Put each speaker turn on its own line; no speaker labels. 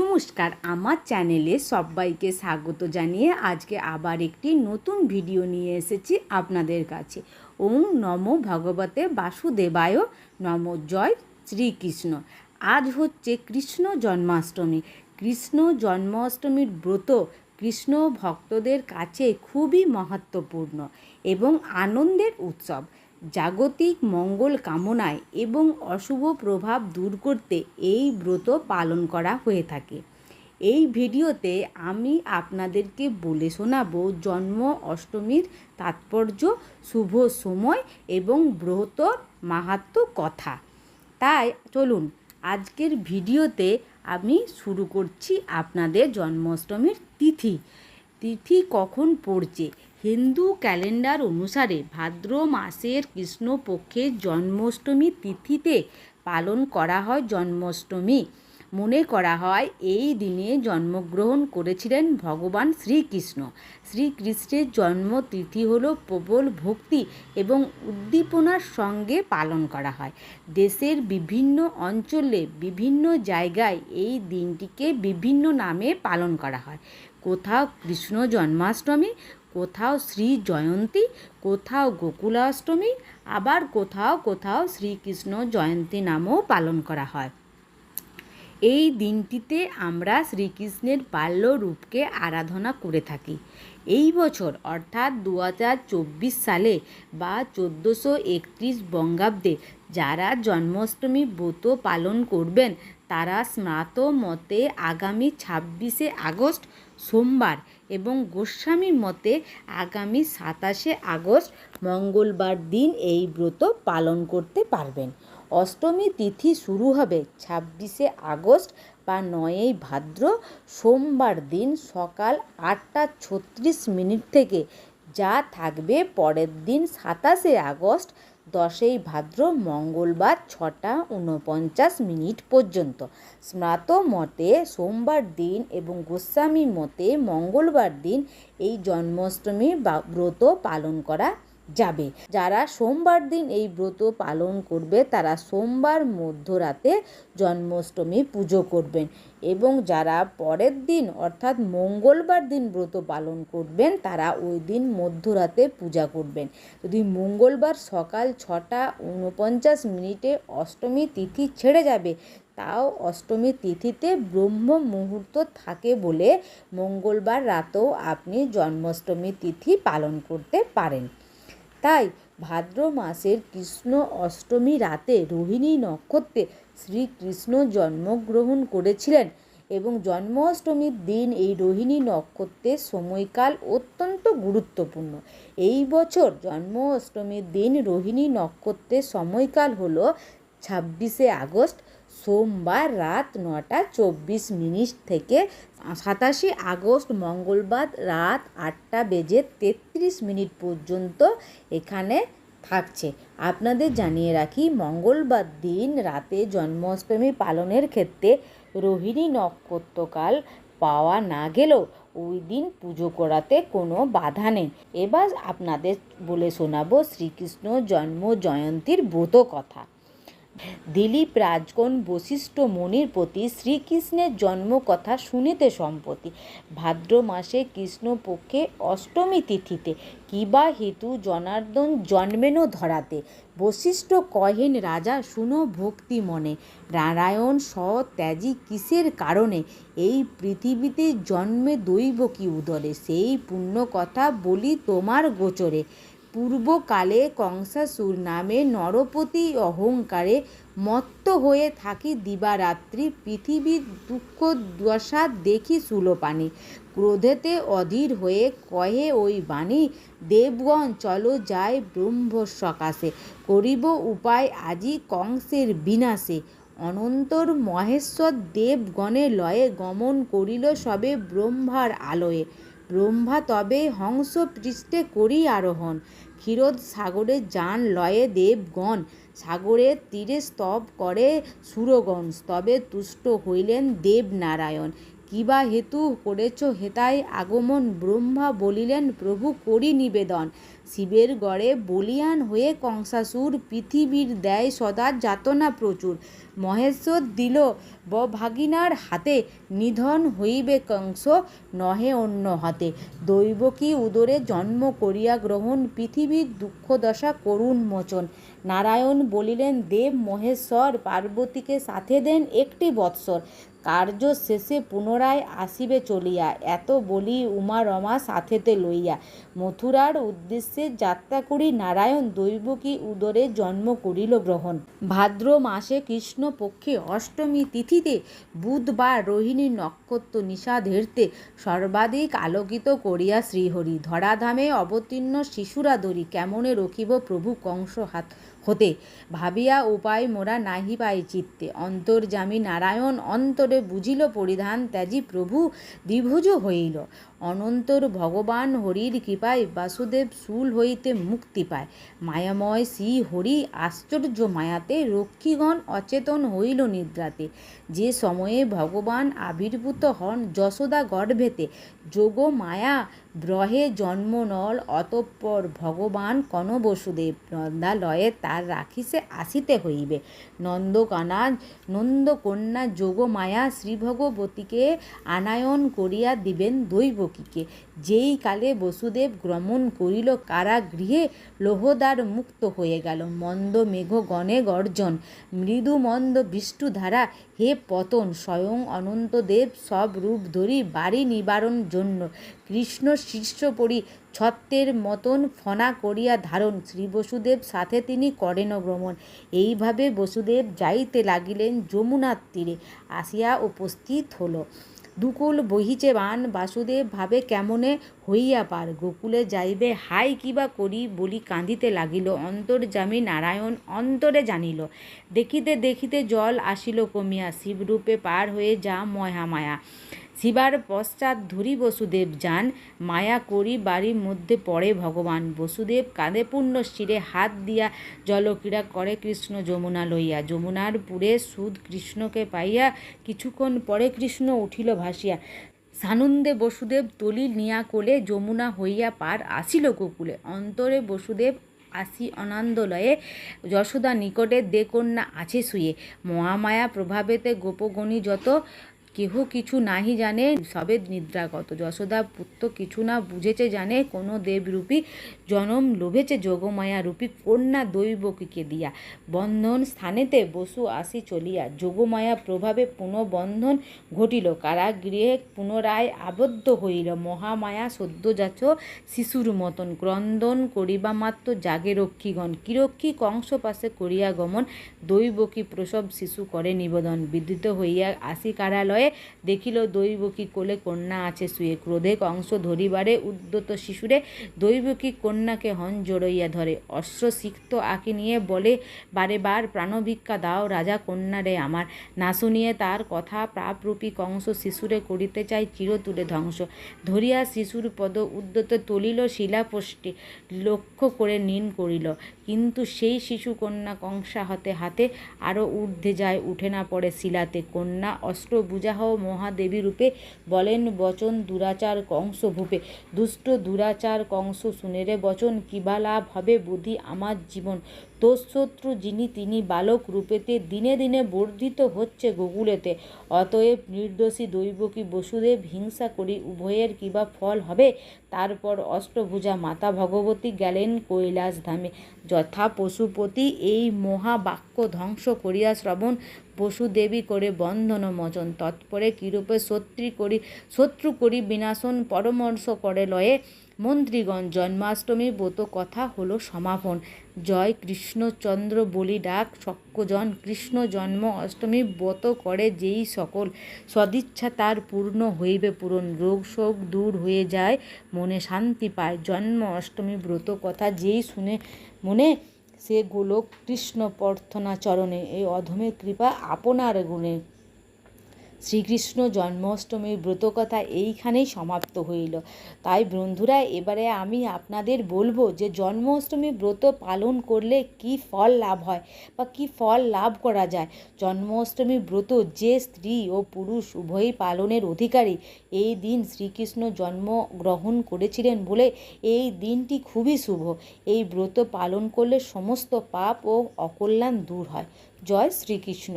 নমস্কার, আমার চ্যানেলে সবাইকে স্বাগত জানিয়ে আজকে আবার একটি নতুন ভিডিও নিয়ে এসেছি আপনাদের কাছে। ওম নমো ভগবতে বাসুদেবায় নম জয় শ্রীকৃষ্ণ। আজ হচ্ছে কৃষ্ণ জন্মাষ্টমী। কৃষ্ণ জন্মাষ্টমীর ব্রত কৃষ্ণ ভক্তদের কাছে খুবই মহত্বপূর্ণ এবং আনন্দের উৎসব। জাগতিক মঙ্গল কামনায় এবং অশুভ প্রভাব দূর করতে এই ব্রত পালন করা হয়ে থাকে। এই ভিডিওতে আমি আপনাদেরকে বলে শোনাবো জন্ম অষ্টমীর তাৎপর্য, শুভ সময় এবং ব্রতর মাহাত্ম কথা। তাই চলুন, আজকের ভিডিওতে আমি শুরু করছি আপনাদের জন্মাষ্টমীর তিথি। তিথি কখন পড়ছে? হিন্দু ক্যালেন্ডার অনুসারে ভাদ্র মাসের কৃষ্ণপক্ষের জন্মাষ্টমী তিথিতে পালন করা হয় জন্মাষ্টমী। মনে করা হয় এই দিনে জন্মগ্রহণ করেছিলেন ভগবান শ্রীকৃষ্ণ। শ্রীকৃষ্ণের জন্মতিথি হল প্রবল ভক্তি এবং উদ্দীপনার সঙ্গে পালন করা হয়। দেশের বিভিন্ন অঞ্চলে বিভিন্ন জায়গায় এই দিনটিকে বিভিন্ন নামে পালন করা হয়। কোথাও কৃষ্ণ জন্মাষ্টমী, কোথাও শ্রী জয়ন্তী, কোথাও গোকুলাষ্টমী, আবার কোথাও কোথাও শ্রীকৃষ্ণ জয়ন্তী নামও পালন করা হয়। এই দিনটিতে আমরা শ্রীকৃষ্ণের বাল্য রূপকে আরাধনা করে থাকি। এই বছর, অর্থাৎ দু হাজার চব্বিশ সালে বা চোদ্দোশো একত্রিশ বঙ্গাব্দে, যারা জন্মাষ্টমী ব্রত পালন করবেন, তারা স্নাত মতে আগামী ছাব্বিশে আগস্ট সোমবার এবং গোস্বামীর মতে আগামী সাতাশে আগস্ট মঙ্গলবার দিন এই ব্রত পালন করতে পারবেন। অষ্টমী তিথি শুরু হবে ছাব্বিশে আগস্ট বা নয়ই ভাদ্র। সোমবার দিন সকাল আটটা ছত্রিশ মিনিট থেকে যা থাকবে পরের দিন সাতাশে আগস্ট দশই ভাদ্র মঙ্গলবার ছটা উনপঞ্চাশ মিনিট পর্যন্ত। স্মৃত মতে সোমবার দিন এবং গোস্বামী মতে মঙ্গলবার দিন এই জন্মাষ্টমীর ব্রত পালন করা যাবে। যারা সোমবার দিন এই ব্রত পালন করবে, তারা সোমবার মধ্যরাতে জন্মাষ্টমী পুজো করবেন এবং যারা পরের দিন, অর্থাৎ মঙ্গলবার দিন ব্রত পালন করবেন, তারা ওই দিন মধ্যরাতে পূজা করবেন। যদি মঙ্গলবার সকাল ছটা উনপঞ্চাশ মিনিটে অষ্টমী তিথি ছেড়ে যাবে, তাও অষ্টমী তিথিতে ব্রহ্ম মুহূর্ত থাকে বলে মঙ্গলবার রাতেও আপনি জন্মাষ্টমী তিথি পালন করতে পারেন। তাই ভাদ্র মাসের কৃষ্ণ অষ্টমী রাতে রোহিণী নক্ষত্রে শ্রীকৃষ্ণ জন্মগ্রহণ করেছিলেন এবং জন্মাষ্টমীর দিন এই রোহিণী নক্ষত্রের সময়কাল অত্যন্ত গুরুত্বপূর্ণ। এই বছর জন্মাষ্টমীর দিন রোহিণী নক্ষত্রের সময়কাল হল ছাব্বিশে আগস্ট সোমবার রাত নটা চব্বিশ মিনিট থেকে সাতাশে আগস্ট মঙ্গলবার রাত আটটা বেজে তেত্রিশ মিনিট পর্যন্ত এখানে থাকছে। আপনাদের জানিয়ে রাখি, মঙ্গলবার দিন রাতে জন্মাষ্টমী পালনের ক্ষেত্রে রোহিণী নক্ষত্রকাল পাওয়া না গেলেও ওই দিন পুজো করাতে কোনো বাধা নেই। এবার আপনাদের বলে শোনাবো শ্রীকৃষ্ণ জন্ম জয়ন্তীর ব্রত কথা। দিলীপ রাজগণ বশিষ্ঠ মনির প্রতি শ্রীকৃষ্ণের জন্মকথা শুনিতে সম্পত্তি। ভাদ্র মাসে কৃষ্ণপক্ষে অষ্টমী তিথিতে কিবা হেতু জনার্দন জন্মেন ধরাতে। বশিষ্ঠ কহেন, রাজা, শুনো ভক্তি মনে। নারায়ণ স ত্যাজি কিসের কারণে এই পৃথিবীতে জন্মে দৈব কি উদরে? সেই পুণ্য কথা বলি তোমার গোচরে। পূর্বকালে কংসাসুর নামে নরপতি অহংকারে মত্ত হয়ে থাকি দিবারাত্রি পৃথিবীর দুঃখ দশা দেখি সুলোপানি। ক্রোধেতে অধীর হয়ে কহে ওই বাণী, দেবগণ, চলো যায় ব্রহ্ম সকাশে করিব উপায় আজি কংসের বিনাশে। অনন্তর মহেশ্বর দেবগণের লয়ে গমন করিল সবে ব্রহ্মার আলোয়ে। ব্রহ্মা তবে হংস পৃষ্ঠে করি আরোহণ। ক্ষীরোদ সাগরে যান লয়ে দেবগণ। সাগরের তীরে স্তব করে সুরগণ। স্তবে তুষ্ট হইলেন দেবনারায়ণ। কিবা হেতু করেছ হেতায় আগমন ব্রহ্মা বলিলেন, প্রভু করি নিবেদন। শিবের গড়ে বলিয়ান হয়ে কংসাসুর পৃথিবীর দেয় সদা যাতনা প্রচুর। মহেশ্বর দিল বভাগিনার হাতে, নিধন হইবে কংস নহে অন্য হাতে। দৈবকী উদরে জন্ম করিয়া গ্রহণ, পৃথিবীর দুঃখদশা করুণ মোচন। নারায়ণ বলিলেন, দেব মহেশ্বর পার্বতীকে সাথে দেন একটি বৎসর। কার্য শেষে পুনরায় আসিবে চলিয়া, এত বলি উমা রমা সাথেতে লইয়া। মথুরার উদ্দেশ্যে যাত্রা করি নারায়ণ দৈবকী উদরে জন্ম করিল গ্রহণ। ভাদ্র মাসে কৃষ্ণপক্ষে অষ্টমী তিথিতে বুধবার রোহিণী নক্ষত্র নিষাধেরতে সর্বাধিক আলোকিত করিয়া শ্রীহরি। ধরাধামে অবতীর্ণ শিশুরা ধরি কেমনে রখিব প্রভু কংস হাত হতে? ভাবিয়া উপায় মোরা নাহি পাই চিত্তে। অন্তর্যামী নারায়ণ অন্তরে বুঝিল পরিধান ত্যাজি প্রভু দ্বিভুজ হইল। অনন্তর ভগবান হরির কৃপায় বাসুদেব শূল হইতে মুক্তি পায়। মায়াময় শ্রী হরি আশ্চর্য মায়াতে রক্ষীগণ অচেতন হইল নিদ্রাতে। যে সময়ে ভগবান আবির্ভূত হন যশোদা গর্ভেতে, যোগ মায়া গ্রহে জন্ম নল, অতঃপর ভগবান কন বসুদেব নন্দালয়ে তার রাখিসে আসিতে হইবে। নন্দকানা নন্দকন্যা যোগমায়া শ্রীভগবতীকে আনায়ন করিয়া দিবেন দৈবকীকে যেই কালে বসুদেব গ্রমণ করিল, কারাগৃহে লোহদার মুক্ত হয়ে গেল। মন্দ মেঘ গণে গর্জন, মৃদু মন্দ বিষ্ণুধারা হে পতন, স্বয়ং অনন্তদেব সব রূপ ধরি বাড়ি নিবারণ জন্য। কৃষ্ণ শিষ্য পরি ছত্রের মতন ফনা করিয়া ধারণ, শ্রী বসুদেব সাথে তিনি করেন ভ্রমণ। এইভাবে বসুদেব যাইতে লাগিলেন যমুনার তীরে, আসিয়া উপস্থিত হলো। দুকুল বহিছে বান, বাসুদেব ভাবে কেমনে হইয়া পার? গোকুলে যাইবে, হাই কিবা করি বলি কাঁদিতে লাগিল। অন্তর্যামী নারায়ণ অন্তরে জানিল। দেখিতে দেখিতে জল আসিল কমিয়া, শিবরূপে পার হয়ে যা মহামায়া। শিবার পশ্চাৎ ধরি বসুদেব যান, মায়া করি বাড়ির মধ্যে পড়ে ভগবান। বসুদেব কাঁধে পূর্ণ শিরে, হাত দিয়া জলক্রীড়া করে কৃষ্ণ যমুনা লইয়া। যমুনার পুরে সুদ কৃষ্ণকে পাইয়া কিছুক্ষণ পরে কৃষ্ণ উঠিল ভাসিয়া। সানন্দে বসুদেব তলি নিয়া কোলে যমুনা হইয়া পার আসিল গোকুলে। অন্তরে বসুদেব আসি অনন্দলয়ে, যশোদা নিকটে দে কন্যা আছে শুয়ে। মহামায়া প্রভাবেতে গোপগণী যত কেহ কিছু নাহি জানে, সবে নিদ্রাগত। যশোদা পুত্র কিছু না বুঝেছে জানে, কোনো দেবরূপী জনম লোভেছে যোগমায়া রূপী কন্যা দৈবকীকে দিয়া। বন্ধন স্থানেতে বসু আসি চলিয়া, যোগমায়া প্রভাবে পুনঃবন্ধন ঘটিল, কারাগৃহে পুনরায় আবদ্ধ হইল। মহামায়া সদ্যজাত শিশুর মতন, ক্রন্দন করিবা মাত্র জাগে রক্ষীগণ। কিরক্ষী কংস পাশে করিয়া গমন, দৈবকী প্রসব শিশু করে নিবেদন। বিদ্যুত হইয়া আসি কারালয়ে দেখিল দৈবকী কোলে কন্যা আছে শুয়ে। ক্রোধে কংস ধরিবারে উদ্যত শিশুরে দৈবকী কন্যাকে হন জড়ইয়া ধরে। অস্ত্র সিক্ত আঁকি নিয়ে বলে, বারে বার প্রাণভিক্ষা দাও রাজা কন্যারে আমার। না শুনিয়ে তার কথা প্রাপরূপী কংস শিশুরে করিতে চাই চিরতুরে ধ্বংস। ধরিয়া শিশুর পদ উদ্যত তুলিল, শিলাপোষ্টি লক্ষ্য করে নিন করিল। কিন্তু সেই শিশু কন্যা কংসা হতে হাতে আরও ঊর্ধ্বে যায়, উঠে না পড়ে শিলাতে। কন্যা অস্ত্র বুঝাহ মহাদেবী রূপে বলেন বচন দুরাচার কংস ভূপে। দুষ্ট দুরাচার কংস শুনেরে বচন, কিবা লাভ হবে বুদ্ধি আমার জীবন। তোর শত্রু যিনি, তিনি বালক রূপেতে দিনে দিনে বর্ধিত হচ্ছে গোকুলেতে অতএব নির্দোষী দৈবকী বসুদেব হিংসা করি, উভয়ের কিবা ফল হবে? তারপর অষ্টভুজা মাতা ভগবতী গেলেন কৈলাস ধামে যথা পশুপতি এই মহাবাক্য ধ্বংস করিয়া শ্রবণ পশুদেবী করে বন্ধন মচন। তৎপরে কিরূপে শত্রু করি শত্রু করি বিনাশন পরামর্শ করে লয়ে মন্ত্রীগণ জন্মাষ্টমী ব্রত কথা হলো সমাপন। জয় কৃষ্ণচন্দ্র বলি ডাক সক্যজন কৃষ্ণ জন্ম অষ্টমী ব্রত করে যেই সকল। সদিচ্ছা তার পূর্ণ হইবে পূরণ। রোগ শোক দূর হয়ে যায়, মনে শান্তি পায়। জন্ম অষ্টমী ব্রত কথা যেই শুনে মনে, সে গোলক কৃষ্ণ প্রার্থনা চরণে। এই অধমের কৃপা আপনার গুণে। শ্রীকৃষ্ণ জন্মাষ্টমীর ব্রতকথা এইখানেই সমাপ্ত হইল। তাই বন্ধুরা, এবারে আমি আপনাদের বলব যে জন্মাষ্টমী ব্রত পালন করলে কি ফল লাভ হয় বা কি ফল লাভ করা যায়? জন্মাষ্টমী ব্রত যে স্ত্রী ও পুরুষ উভয়ই পালনের অধিকারী, এই দিন শ্রীকৃষ্ণ জন্ম গ্রহণ করেছিলেন বলে এই দিনটি খুবই শুভ। এই ব্রত পালন করলে সমস্ত পাপ ও অকল্যাণ দূর হয়। জয় শ্রীকৃষ্ণ।